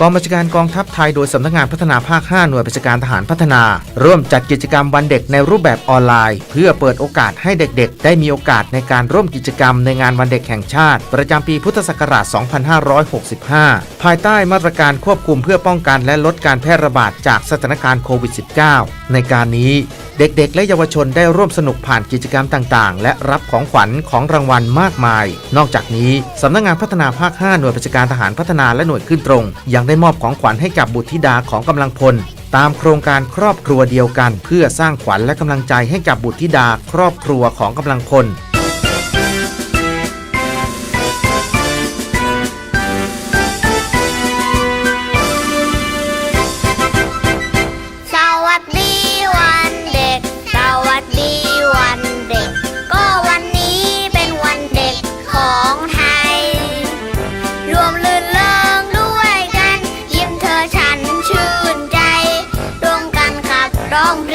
กองบัญชาการกองทัพไทยโดยสำนักงานพัฒนาภาค 5 หน่วยบัญชาการทหารพัฒนา ร่วมจัดกิจกรรมวันเด็กในรูปแบบออนไลน์ เพื่อเปิดโอกาสให้เด็กๆ ได้มีโอกาสในการร่วมกิจกรรมในงานวันเด็กแห่งชาติ ประจำปีพุทธศักราช 2565 ภายใต้มาตรการควบคุมเพื่อป้องกันและลดการแพร่ระบาดจากสถานการณ์โควิด -19 ในการนี้ เด็กๆ และเยาวชนได้ร่วมสนุกผ่านกิจกรรมต่างๆ และรับของขวัญของรางวัลมากมาย นอกจากนี้สำนักงานพัฒนาภาค 5 หน่วยประชาการทหารพัฒนาและหน่วยขึ้นตรง ยังได้มอบของขวัญให้กับบุตรธิดาของกำลังพล ตามโครงการครอบครัวเดียวกัน เพื่อสร้างขวัญและกำลังใจให้กับบุตรธิดา ครอบครัวของกำลังพล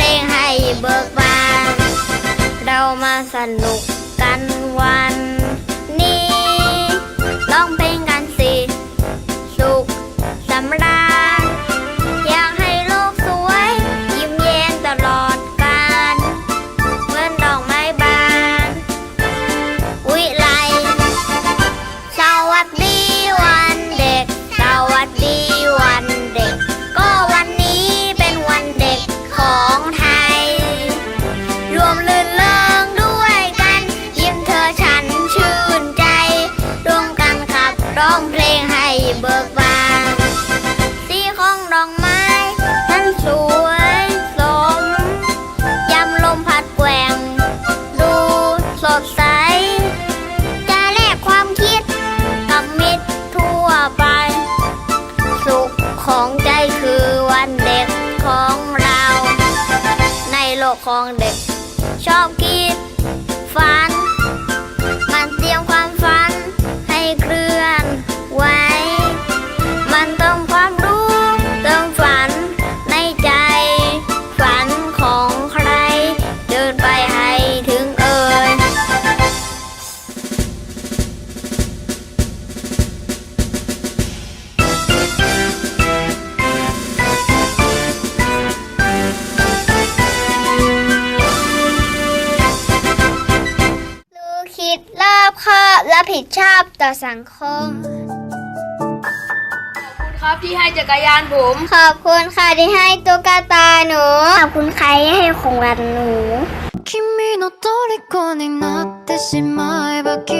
เพลงให้เบิกบาน เรามาสนุก ดใส จะแลกความคิดกับมิตรทั่วไป สุขของใจคือวันเด็กของเรา ในโลกของเด็ก ชอบคิดคอบและผิดชอบต่อสังคม ครับที่ให้จักรยานผม ขอบคุณค่ะที่ให้ตุ๊กตาหนู ขอบคุณใครที่ให้ของวันหนู 君の虜になってしまえばきっと